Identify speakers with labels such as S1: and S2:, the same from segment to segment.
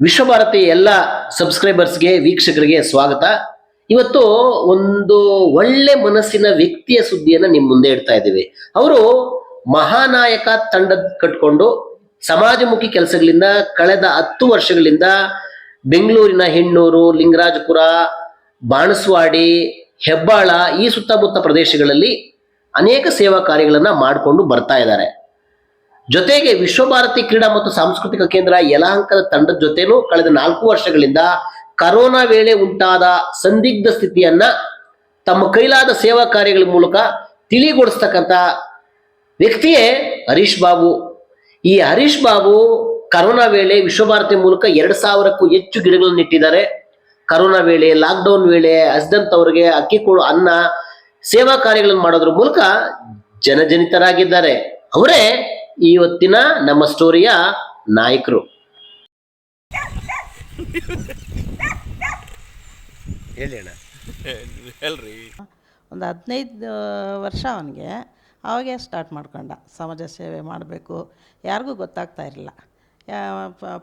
S1: ವಿಶ್ವಭಾರತಿ ಎಲ್ಲ ಸಬ್ಸ್ಕ್ರೈಬರ್ಸ್ಗೆ, ವೀಕ್ಷಕರಿಗೆ ಸ್ವಾಗತ. ಇವತ್ತು ಒಂದು ಒಳ್ಳೆ ಮನಸ್ಸಿನ ವ್ಯಕ್ತಿಯ ಸುದ್ದಿಯನ್ನು ನಿಮ್ಮ ಮುಂದೆ ಇಡ್ತಾ ಇದ್ದೀವಿ. ಅವರು ಮಹಾನಾಯಕ ತಂಡ ಕಟ್ಕೊಂಡು ಸಮಾಜಮುಖಿ ಕೆಲಸಗಳಿಂದ ಕಳೆದ ಹತ್ತು ವರ್ಷಗಳಿಂದ ಬೆಂಗಳೂರಿನ ಹೆಣ್ಣೂರು, ಲಿಂಗರಾಜಪುರ, ಬಾಣಸ್ವಾಡಿ, ಹೆಬ್ಬಾಳ ಈ ಸುತ್ತಮುತ್ತ ಪ್ರದೇಶಗಳಲ್ಲಿ ಅನೇಕ ಸೇವಾ ಕಾರ್ಯಗಳನ್ನು ಮಾಡಿಕೊಂಡು ಬರ್ತಾ ಇದ್ದಾರೆ. ಜೊತೆಗೆ ವಿಶ್ವಭಾರತಿ ಕ್ರೀಡಾ ಮತ್ತು ಸಾಂಸ್ಕೃತಿಕ ಕೇಂದ್ರ ಯಲಹಂಕದ ತಂಡದ ಜೊತೆನೂ ಕಳೆದ ನಾಲ್ಕು ವರ್ಷಗಳಿಂದ ಕರೋನಾ ವೇಳೆ ಉಂಟಾದ ಸಂದಿಗ್ಧ ಸ್ಥಿತಿಯನ್ನ ತಮ್ಮ ಕೈಲಾದ ಸೇವಾ ಕಾರ್ಯಗಳ ಮೂಲಕ ತಿಳಿಗೊಳಿಸ್ತಕ್ಕಂಥ ವ್ಯಕ್ತಿಯೇ ಹರೀಶ್ ಬಾಬು. ಈ ಹರೀಶ್ ಬಾಬು ಕರೋನಾ ವೇಳೆ ವಿಶ್ವಭಾರತಿ ಮೂಲಕ ಎರಡು ಸಾವಿರಕ್ಕೂ ಹೆಚ್ಚು ಗಿಡಗಳನ್ನು ಇಟ್ಟಿದ್ದಾರೆ ಕರೋನಾ ವೇಳೆ, ಲಾಕ್ಡೌನ್ ವೇಳೆ ಅವರಿಗೆ ಅಕ್ಕಿ ಕೊಡು ಅನ್ನ ಸೇವಾ ಕಾರ್ಯಗಳನ್ನು ಮಾಡೋದ್ರ ಮೂಲಕ ಜನಜನಿತರಾಗಿದ್ದಾರೆ. ಅವರೇ ಇವತ್ತಿನ ನಮ್ಮ ಸ್ಟೋರಿಯ ನಾಯಕರು.
S2: ಒಂದು ಹದಿನೈದು ವರ್ಷ ಅವನಿಗೆ ಅವಾಗೇ ಸ್ಟಾರ್ಟ್ ಮಾಡ್ಕೊಂಡ. ಸಮಾಜ ಸೇವೆ ಮಾಡಬೇಕು. ಯಾರಿಗೂ ಗೊತ್ತಾಗ್ತಾ ಇರಲಿಲ್ಲ.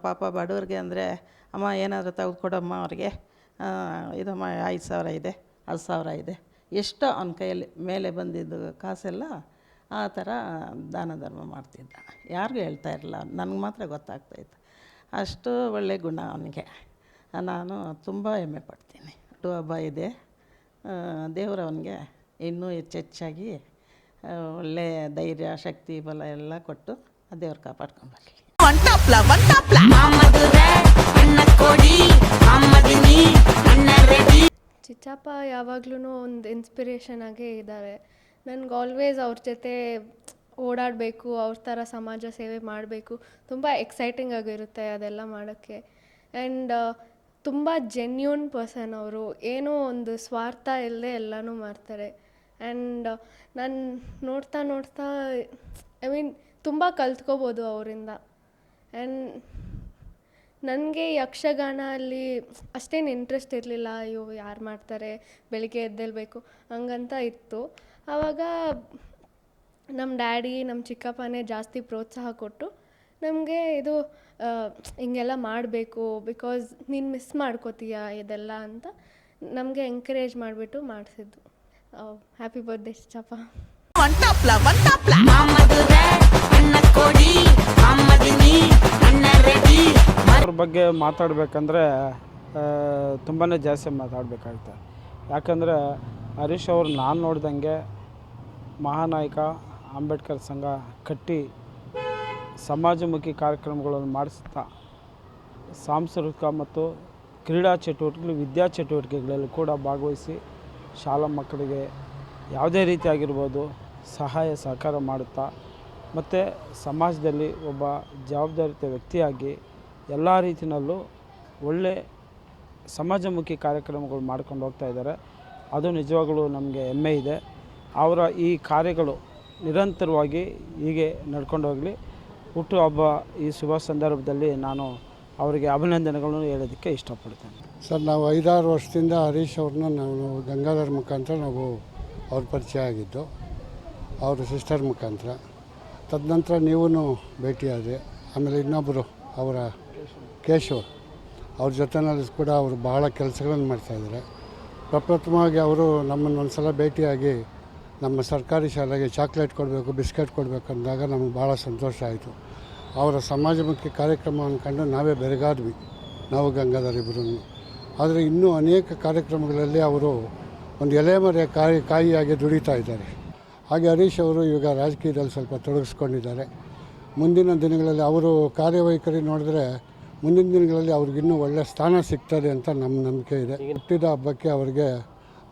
S2: ಪಾಪ ಬಡವ್ರಿಗೆ ಅಂದರೆ ಅಮ್ಮ ಏನಾದರೂ ತೆಗೆದುಕೊಡಮ್ಮ ಅವ್ರಿಗೆ ಆ, ಇದಮ್ಮ ಐದು ಸಾವಿರ ಇದೆ ಹತ್ತು ಸಾವಿರ ಇದೆ. ಎಷ್ಟೋ ಅವನ ಕೈಯಲ್ಲಿ ಮೇಲೆ ಬಂದಿದ್ದು ಕಾಸೆಲ್ಲ ಆ ಥರ ದಾನ ಧರ್ಮ ಮಾಡ್ತಿದ್ದ. ಯಾರಿಗೂ ಹೇಳ್ತಾ ಇರಲಿಲ್ಲ ನನಗೆ ಮಾತ್ರ ಗೊತ್ತಾಗ್ತಾಯಿತ್ತು ಅಷ್ಟು ಒಳ್ಳೆ ಗುಣ ಅವನಿಗೆ. ನಾನು ತುಂಬ ಹೆಮ್ಮೆ ಪಡ್ತೀನಿ. ಹುಟ್ಟು ಹಬ್ಬ ಇದೆ. ದೇವರು ಅವನಿಗೆ ಇನ್ನೂ ಹೆಚ್ಚೆಚ್ಚಾಗಿ ಒಳ್ಳೆಯ ಒಳ್ಳೆ ಧೈರ್ಯ ಶಕ್ತಿ ಬಲ ಎಲ್ಲ ಕೊಟ್ಟು ಆ ದೇವ್ರು ಕಾಪಾಡ್ಕೊಂಬರಲಿ
S3: ಚಿಚ್ಚಪ್ಪ ಯಾವಾಗ್ಲೂ ಒಂದು ಇನ್ಸ್ಪಿರೇಷನ್ ಆಗೇ ಇದ್ದಾರೆ. ನನ್ಗೆ ಆಲ್ವೇಸ್ ಅವ್ರ ಜೊತೆ ಓಡಾಡಬೇಕು, ಅವ್ರ ಥರ ಸಮಾಜ ಸೇವೆ ಮಾಡಬೇಕು. ತುಂಬ ಎಕ್ಸೈಟಿಂಗ್ ಆಗಿರುತ್ತೆ ಅದೆಲ್ಲ ಮಾಡೋಕ್ಕೆ. ಆ್ಯಂಡ್ ತುಂಬ ಜೆನ್ಯೂನ್ ಪರ್ಸನ್ ಅವರು. ಏನೋ ಒಂದು ಸ್ವಾರ್ಥ ಇಲ್ಲದೆ ಎಲ್ಲನೂ ಮಾಡ್ತಾರೆ. ಆ್ಯಂಡ್ ನಾನು ನೋಡ್ತಾ ನೋಡ್ತಾ ಐ ಮೀನ್ ತುಂಬ ಕಲ್ತ್ಕೋಬೋದು ಅವರಿಂದ. ಆ್ಯಂಡ್ ನನಗೆ ಯಕ್ಷಗಾನ ಅಲ್ಲಿ ಅಷ್ಟೇನು ಇಂಟ್ರೆಸ್ಟ್ ಇರಲಿಲ್ಲ, ಅಯ್ಯೋ ಯಾರು ಮಾಡ್ತಾರೆ, ಬೆಳಿಗ್ಗೆ ಎದ್ದೇಳಬೇಕು ಹಂಗಂತ ಇತ್ತು. ಆವಾಗ ನಮ್ಮ ಡ್ಯಾಡಿ ನಮ್ಮ ಚಿಕ್ಕಪ್ಪನೇ ಜಾಸ್ತಿ ಪ್ರೋತ್ಸಾಹ ಕೊಟ್ಟು ನಮಗೆ ಇದು ಹಿಂಗೆಲ್ಲ ಮಾಡಬೇಕು ಬಿಕಾಸ್ ನೀನು ಮಿಸ್ ಮಾಡ್ಕೋತೀಯ ಇದೆಲ್ಲ ಅಂತ ನಮಗೆ ಎಂಕರೇಜ್ ಮಾಡಿಬಿಟ್ಟು ಮಾಡಿಸಿದ್ದು. ಹ್ಯಾಪಿ ಬರ್ತ್ಡೇ ಚಿಕ್ಕಪ್ಪ
S4: ಅವ್ರ ಬಗ್ಗೆ ಮಾತಾಡಬೇಕಂದ್ರೆ ತುಂಬಾ ಜಾಸ್ತಿ ಮಾತಾಡಬೇಕಾಗುತ್ತೆ. ಯಾಕಂದರೆ, ಹರೀಶ್ ಅವರು ನಾನು ನೋಡ್ದಂಗೆ ಮಹಾನಾಯಕ, ಅಂಬೇಡ್ಕರ್ ಸಂಘ ಕಟ್ಟಿ ಸಮಾಜಮುಖಿ ಕಾರ್ಯಕ್ರಮಗಳನ್ನು ಮಾಡಿಸ್ತಾ ಸಾಂಸ್ಕೃತಿಕ ಮತ್ತು ಕ್ರೀಡಾ ಚಟುವಟಿಕೆಗಳು, ವಿದ್ಯಾ ಚಟುವಟಿಕೆಗಳಲ್ಲಿ ಕೂಡ ಭಾಗವಹಿಸಿ ಶಾಲಾ ಮಕ್ಕಳಿಗೆ ಯಾವುದೇ ರೀತಿಯಾಗಿರ್ಬೋದು ಸಹಾಯ, ಸಹಕಾರ ಮಾಡುತ್ತಾ, ಮತ್ತು ಸಮಾಜದಲ್ಲಿ ಒಬ್ಬ ಜವಾಬ್ದಾರಿತ ವ್ಯಕ್ತಿಯಾಗಿ ಎಲ್ಲ ರೀತಿಯಲ್ಲೂ ಒಳ್ಳೆ ಸಮಾಜಮುಖಿ ಕಾರ್ಯಕ್ರಮಗಳು ಮಾಡ್ಕೊಂಡು ಹೋಗ್ತಾ ಇದ್ದಾರೆ. ಅದು ನಿಜವಾಗಲೂ ನಮಗೆ ಹೆಮ್ಮೆ ಇದೆ. ಅವರ ಈ ಕಾರ್ಯಗಳು ನಿರಂತರವಾಗಿ ಹೀಗೆ ನಡ್ಕೊಂಡು ಹೋಗಲಿ. ಹುಟ್ಟುಹಬ್ಬ ಈ ಶುಭ ಸಂದರ್ಭದಲ್ಲಿ ನಾನು ಅವರಿಗೆ ಅಭಿನಂದನೆಗಳನ್ನು ಹೇಳೋದಕ್ಕೆ ಇಷ್ಟಪಡ್ತೇನೆ.
S5: ಸರ್, ನಾವು ಐದಾರು ವರ್ಷದಿಂದ ಹರೀಶ್ ಅವ್ರನ್ನ ನಾವು ಗಂಗಾಧರ್ ಮುಖಾಂತರ ನಾವು ಅವ್ರ ಪರಿಚಯ ಆಗಿದ್ದು, ಅವ್ರ ಸಿಸ್ಟರ್ ಮುಖಾಂತರ. ತದನಂತರ ನೀವೂ ಭೇಟಿಯಾದೆ ಆಮೇಲೆ ಇನ್ನೊಬ್ಬರು ಅವರ ಕೇಶವ್, ಅವ್ರ ಜೊತೆನಲ್ಲಿ ಕೂಡ ಅವರು ಬಹಳ ಕೆಲಸಗಳನ್ನು ಮಾಡ್ತಾಯಿದ್ದಾರೆ ಪ್ರಪ್ರಥಮವಾಗಿ ಅವರು ನಮ್ಮನ್ನು ಒಂದು ಸಲ ಭೇಟಿಯಾಗಿ ನಮ್ಮ ಸರ್ಕಾರಿ ಶಾಲೆಗೆ ಚಾಕ್ಲೇಟ್ ಕೊಡಬೇಕು, ಬಿಸ್ಕೆಟ್ ಕೊಡಬೇಕು ಅಂದಾಗ ನಮಗೆ ಭಾಳ ಸಂತೋಷ ಆಯಿತು. ಅವರ ಸಮಾಜಮುಖಿ ಕಾರ್ಯಕ್ರಮವನ್ನು ಕಂಡು ನಾವೇ ಬೆರಗಾದ್ವಿ, ನಾವು ಗಂಗಾಧರ್ ಇಬ್ಬರೂ ಆದರೆ ಇನ್ನೂ ಅನೇಕ ಕಾರ್ಯಕ್ರಮಗಳಲ್ಲಿ ಅವರು ಒಂದು ಎಲೆಮರೆಯ ಕಾಯಿ, ಕಾಯಿಯಾಗಿ ದುಡಿತಾ ಇದ್ದಾರೆ. ಹಾಗೆ ಹರೀಶ್ ಅವರು ಈಗ ರಾಜಕೀಯದಲ್ಲಿ ಸ್ವಲ್ಪ ತೊಡಗಿಸ್ಕೊಂಡಿದ್ದಾರೆ. ಮುಂದಿನ ದಿನಗಳಲ್ಲಿ ಅವರು ಕಾರ್ಯವೈಖರಿ ನೋಡಿದ್ರೆ ಮುಂದಿನ ದಿನಗಳಲ್ಲಿ ಅವ್ರಿಗಿನ್ನೂ ಒಳ್ಳೆಯ ಸ್ಥಾನ ಸಿಗ್ತದೆ ಅಂತ ನಮ್ಮ ನಂಬಿಕೆ ಇದೆ. ಹುಟ್ಟಿದ ಹಬ್ಬಕ್ಕೆ ಅವರಿಗೆ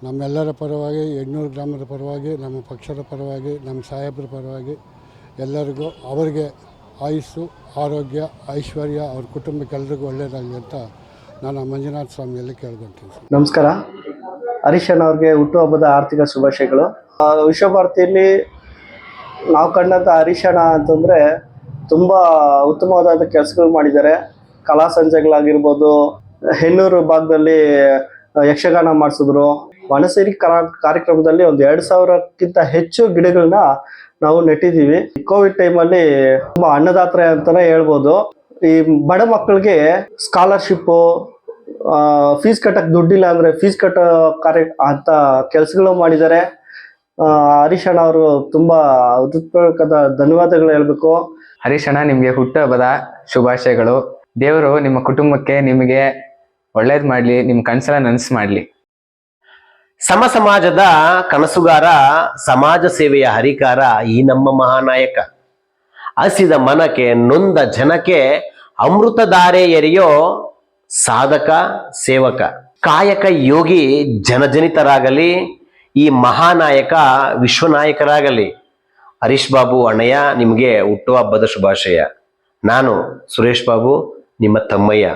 S5: ನಮ್ಮೆಲ್ಲರ ಪರವಾಗಿ, ಎಣ್ಣೂರು ಗ್ರಾಮದ ಪರವಾಗಿ, ನಮ್ಮ ಪಕ್ಷದ ಪರವಾಗಿ, ನಮ್ಮ ಸಾಹೇಬರ ಪರವಾಗಿ ಎಲ್ಲರಿಗೂ ಅವರಿಗೆ ಆಯುಸ್ಸು, ಆರೋಗ್ಯ, ಐಶ್ವರ್ಯ, ಅವ್ರ ಕುಟುಂಬಕ್ಕೆಲ್ಲರಿಗೂ ಒಳ್ಳೆಯದಾಗಲಿ ಅಂತ ನಾನು ಮಂಜುನಾಥ ಸ್ವಾಮಿಯಲ್ಲಿ ಕೇಳ್ಕೊತೀನಿ
S6: ನಮಸ್ಕಾರ. ಹರೀಶ್ ಅಣ್ಣ ಅವ್ರಿಗೆ ಹುಟ್ಟುಹಬ್ಬದ ಆರ್ಥಿಕ ಶುಭಾಶಯಗಳು. ವಿಶ್ವಭಾರತಿಯಲ್ಲಿ ನಾವು ಕಂಡಂಥ ಹರೀಶ್ ಅಣ್ಣ ಅಂತಂದರೆ ತುಂಬ ಉತ್ತಮವಾದ ಕೆಲಸಗಳು ಮಾಡಿದ್ದಾರೆ. ಕಲಾ ಸಂಜೆಗಳಾಗಿರ್ಬೋದು, ಹೆಣ್ಣೂರು ಭಾಗದಲ್ಲಿ ಯಕ್ಷಗಾನ ಮಾಡಿಸಿದ್ರು. ವನಸೇರಿ ಕಲಾ ಕಾರ್ಯಕ್ರಮದಲ್ಲಿ ಒಂದು ಎರಡು ಸಾವಿರಕ್ಕಿಂತ ಹೆಚ್ಚು ಗಿಡಗಳನ್ನ ನಾವು ನೆಟ್ಟಿದ್ದೀವಿ. ಕೋವಿಡ್ ಟೈಮಲ್ಲಿ ತುಂಬ ಅನ್ನದಾತ್ರೆ ಅಂತಲೇ ಹೇಳ್ಬೋದು. ಈ ಬಡ ಮಕ್ಕಳಿಗೆ ಸ್ಕಾಲರ್ಶಿಪ್ಪು ಫೀಸ್ ಕಟ್ಟಕ್ಕೆ ದುಡ್ಡಿಲ್ಲ ಅಂದರೆ ಫೀಸ್ ಕಟ್ಟೋ ಕಾರ್ಯ, ಅಂತ ಕೆಲಸಗಳು ಮಾಡಿದ್ದಾರೆ. ಹರೀಶ್ ಅಣ್ಣ ಅವರು ತುಂಬ ಹೃತ್ಪೂರ್ವಕದ ಧನ್ಯವಾದಗಳು ಹೇಳಬೇಕು.
S7: ಹರೀಶ್ ಅಣ್ಣ, ನಿಮಗೆ ಹುಟ್ಟುಹಬ್ಬದ ಶುಭಾಶಯಗಳು. ದೇವರು ನಿಮ್ಮ ಕುಟುಂಬಕ್ಕೆ ನಿಮಗೆ ಒಳ್ಳೇದು ಮಾಡಲಿ ನಿಮ್ಮ ಕನಸೆಲ್ಲ ನನಸು ಮಾಡಲಿ.
S1: ಸಮ ಸಮಾಜದ ಕನಸುಗಾರ, ಸಮಾಜ ಸೇವೆಯ ಹರಿಕಾರ ಈ ನಮ್ಮ ಮಹಾನಾಯಕ. ಹಸಿದ ಮನಕ್ಕೆ ನೊಂದ ಜನಕ್ಕೆ ಅಮೃತಧಾರೆ ಎರೆಯೋ ಸಾಧಕ, ಸೇವಕ. ಕಾಯಕ ಯೋಗಿ ಜನಜನಿತರಾಗಲಿ, ಈ ಮಹಾನಾಯಕ ವಿಶ್ವನಾಯಕರಾಗಲಿ. ಹರೀಶ್ ಬಾಬು ಅಣ್ಣಯ್ಯ, ನಿಮಗೆ ಹುಟ್ಟುಹಬ್ಬದ ಶುಭಾಶಯ. ನಾನು ಸುರೇಶ್ ಬಾಬು ನಿಮ್ಮ ತಮ್ಮಯ್ಯ